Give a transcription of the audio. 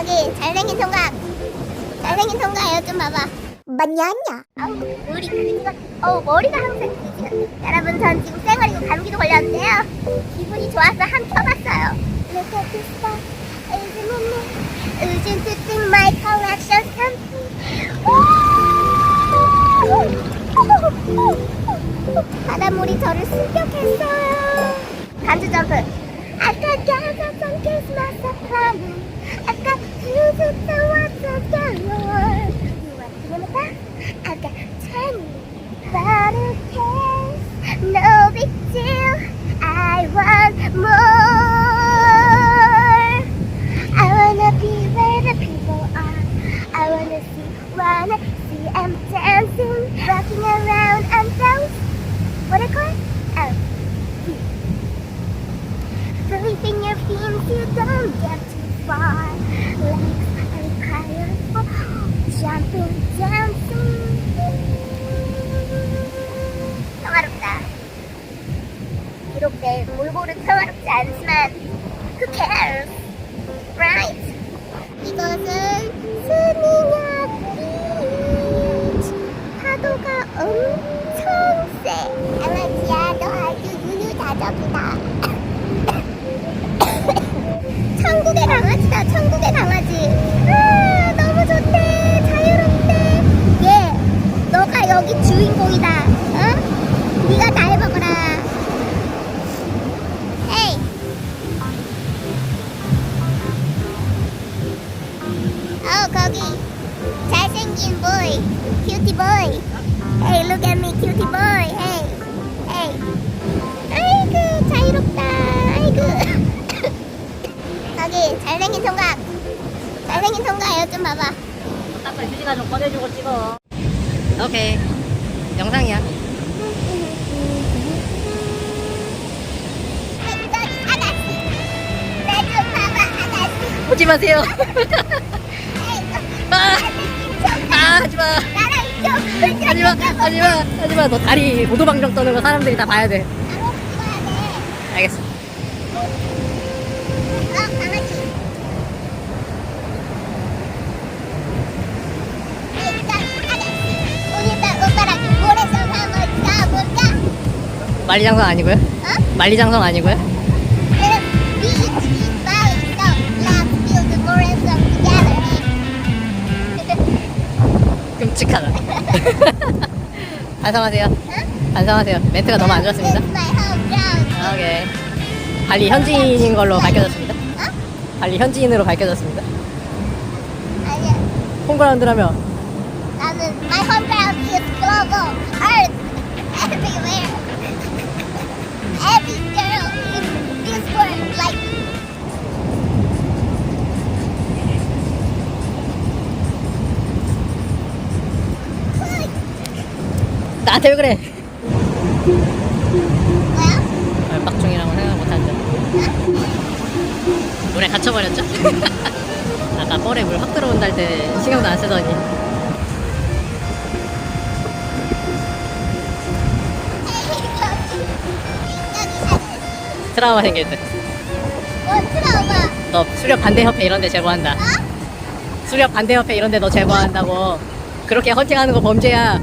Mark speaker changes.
Speaker 1: 저기 잘생긴 총각 잘생긴 총각 여좀 봐봐. 맞냐냐 아우 머리 그지가 어우 머리가 항상 그지 같아 여러분 전 지금 쌩얼이고 감기도 걸렸는데요. 기분이 좋아서 한 켜봤어요. Look at this stuff Isn't it nice? Isn't it in my collection? something? 바닷물이 저를 습격했어요. 간주 점프. 아까 가서 선 크리 want to? I want to be where the people are. I wanna see, wanna them dancing, rocking around and so What are called? 내 몰골은 평화롭지 않지만 who cares, right? 이것은 스미냐 비치. 파도가 엄청 세. 알라지야, 너 아주 유유자적이다. 잘생긴 보이 큐티 보이 Hey look at me 큐티 보이 Hey Hey. 아이고 자유롭다. 아이고. 저기 잘생긴 총각. 잘생긴 총각 여좀 봐봐.
Speaker 2: 닦을 휴지가 좀 꺼내주고 찍어. 오케이. 영상이야.
Speaker 1: 저기 아가씨 나좀 봐봐 아가씨.
Speaker 2: 오지 마세요.
Speaker 1: 에이,
Speaker 2: 아, 아, 하지 마.
Speaker 1: 나랑 좀
Speaker 2: 하지 마. 하지 마. 하지 마. 너 다리 오도방정 떠는 거 사람들이 다 봐야 돼. 알겠어.
Speaker 1: 어, 가볼까?
Speaker 2: 만리장성 아니고요?
Speaker 1: 어?
Speaker 2: 만리장성 아니고요? 끔찍하다. 반성하세요.
Speaker 1: 응?
Speaker 2: 반성하세요. 멘트가 너무 안 좋았습니다.
Speaker 1: Ground.
Speaker 2: 오케이. 발리 현지인인 걸로 밝혀졌습니다.
Speaker 1: 어?
Speaker 2: 발리 현지인으로 밝혀졌습니다. 홈그라운드라며
Speaker 1: 나는 my home
Speaker 2: 나한테 왜 그래?
Speaker 1: 뭐야?
Speaker 2: 아, 빡중이라고 생각 못하죠. 물에 갇혀버렸죠? 아까 볼에 물 확 들어온다 할 때 신경도 안 쓰더니 트라우마 생길 때.
Speaker 1: 뭐 트라우마?
Speaker 2: 너 수렵 반대 협회 이런 데 제보한다.
Speaker 1: 어?
Speaker 2: 수렵 반대 협회 이런 데 너 제보한다고. 그렇게 헌팅하는 거 범죄야.